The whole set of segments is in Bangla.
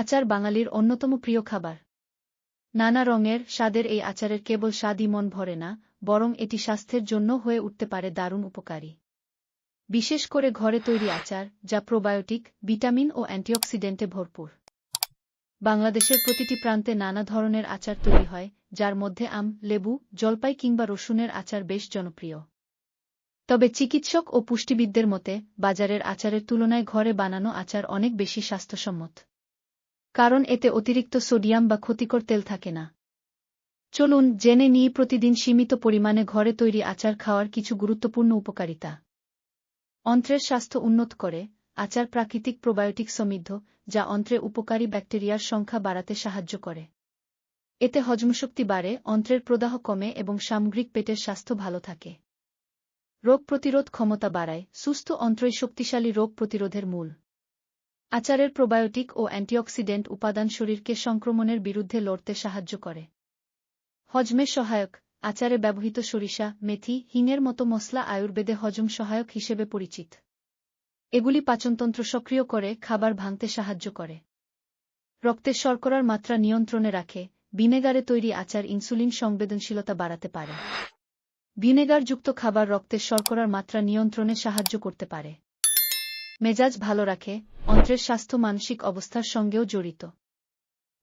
আচার বাঙালির অন্যতম প্রিয় খাবার। নানা রঙের স্বাদের এই আচারের কেবল স্বাদই মন ভরে না, বরং এটি স্বাস্থ্যের জন্য হয়ে উঠতে পারে দারুণ উপকারী। বিশেষ করে ঘরে তৈরি আচার, যা প্রোবায়োটিক, ভিটামিন ও অ্যান্টিঅক্সিডেন্টে ভরপুর। বাংলাদেশের প্রতিটি প্রান্তে নানা ধরনের আচার তৈরি হয়, যার মধ্যে আম, লেবু, জলপাই কিংবা রসুনের আচার বেশ জনপ্রিয়। তবে চিকিৎসক ও পুষ্টিবিদদের মতে, বাজারের আচারের তুলনায় ঘরে বানানো আচার অনেক বেশি স্বাস্থ্যসম্মত। কারণ এতে অতিরিক্ত সোডিয়াম বা ক্ষতিকর তেল থাকে না। চলুন জেনে নিই প্রতিদিন সীমিত পরিমাণে ঘরে তৈরি আচার খাওয়ার কিছু গুরুত্বপূর্ণ উপকারিতা। অন্ত্রের স্বাস্থ্য উন্নত করে, আচার প্রাকৃতিক প্রোবায়োটিক সমৃদ্ধ, যা অন্ত্রে উপকারী ব্যাকটেরিয়ার সংখ্যা বাড়াতে সাহায্য করে। এতে হজমশক্তি বাড়ে, অন্ত্রের প্রদাহ কমে এবং সামগ্রিক পেটের স্বাস্থ্য ভালো থাকে। রোগ প্রতিরোধ ক্ষমতা বাড়ায়, সুস্থ অন্ত্রই শক্তিশালী রোগ প্রতিরোধের মূল। আচারের প্রোবায়োটিক ও অ্যান্টিঅক্সিডেন্ট উপাদান শরীরকে সংক্রমণের বিরুদ্ধে লড়তে সাহায্য করে। হজমে সহায়ক, আচারে ব্যবহৃত সরিষা, মেথি হিঙের মতো মশলা আয়ুর্বেদে হজম সহায়ক হিসেবে পরিচিত। এগুলি পাচনতন্ত্র সক্রিয় করে, খাবার ভাঙতে সাহায্য করে। রক্তের শর্করার মাত্রা নিয়ন্ত্রণে রাখে, ভিনেগারে তৈরি আচার ইনসুলিন সংবেদনশীলতা বাড়াতে পারে। ভিনেগারযুক্ত খাবার রক্তের শর্করার মাত্রা নিয়ন্ত্রণে সাহায্য করতে পারে। মেজাজ ভালো রাখে, অন্ত্রের স্বাস্থ্য মানসিক অবস্থার সঙ্গেও জড়িত।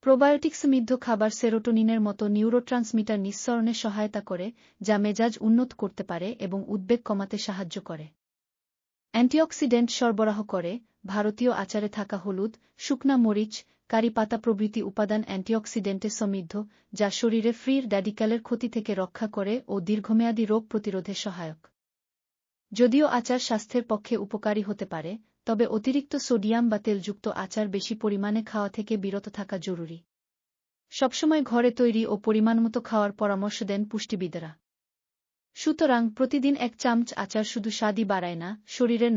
প্রোবায়োটিক সমৃদ্ধ খাবার সেরোটোনিনের মতো নিউরোট্রান্সমিটার নিঃসরণে সহায়তা করে, যা মেজাজ উন্নত করতে পারে এবং উদ্বেগ কমাতে সাহায্য করে। অ্যান্টিঅক্সিডেন্ট সরবরাহ করে, ভারতীয় আচারে থাকা হলুদ, শুকনা মরিচ, কারি পাতা প্রভৃতি উপাদান অ্যান্টিঅক্সিডেন্টে সমৃদ্ধ, যা শরীরে ফ্রির ড্যাডিক্যালের ক্ষতি থেকে রক্ষা করে ও দীর্ঘমেয়াদী রোগ প্রতিরোধে সহায়ক। যদিও আচার স্বাস্থ্যের পক্ষে উপকারী হতে পারে, তবে অতিরিক্ত সোডিয়াম বা তেলযুক্ত আচার বেশি পরিমাণে খাওয়া থেকে বিরত থাকা জরুরি। সবসময় ঘরে তৈরি ও পরিমাণমতো খাওয়ার পরামর্শ দেন পুষ্টিবিদেরা। সুতরাং প্রতিদিন এক চামচ আচার শুধু স্বাদই বাড়ায় না, শরীরের